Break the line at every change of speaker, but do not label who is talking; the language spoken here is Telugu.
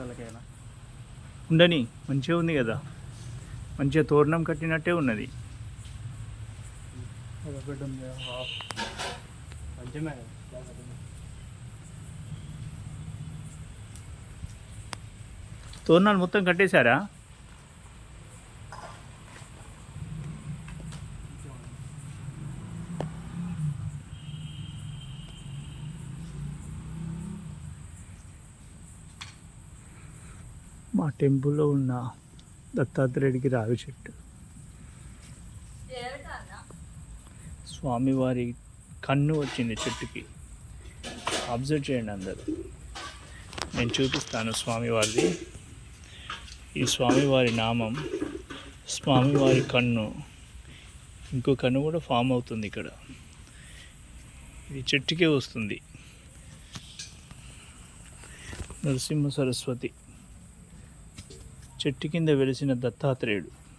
చుట్టాలకైనా
ఉండని మంచిగా ఉంది కదా. మంచిగా తోరణం కట్టినట్టే ఉన్నది.
ఒకటి ఉంది
తోరణాలు మొత్తం కట్టేశారా? మా టెంపుల్లో ఉన్న దత్తాత్రేయుడికి రావి చెట్టు. స్వామివారి కన్ను వచ్చింది చెట్టుకి. అబ్జర్వ్ చేయండి అందరూ. నేను చూపిస్తాను స్వామివారిది. ఈ స్వామివారి నామం స్వామివారి కన్ను. ఇంకో కన్ను కూడా ఫామ్ అవుతుంది ఇక్కడ. ఇది చెట్టుకే వస్తుంది. నరసింహ సరస్వతి. చెట్టు కింద వెలిసిన దత్తాత్రేయుడు.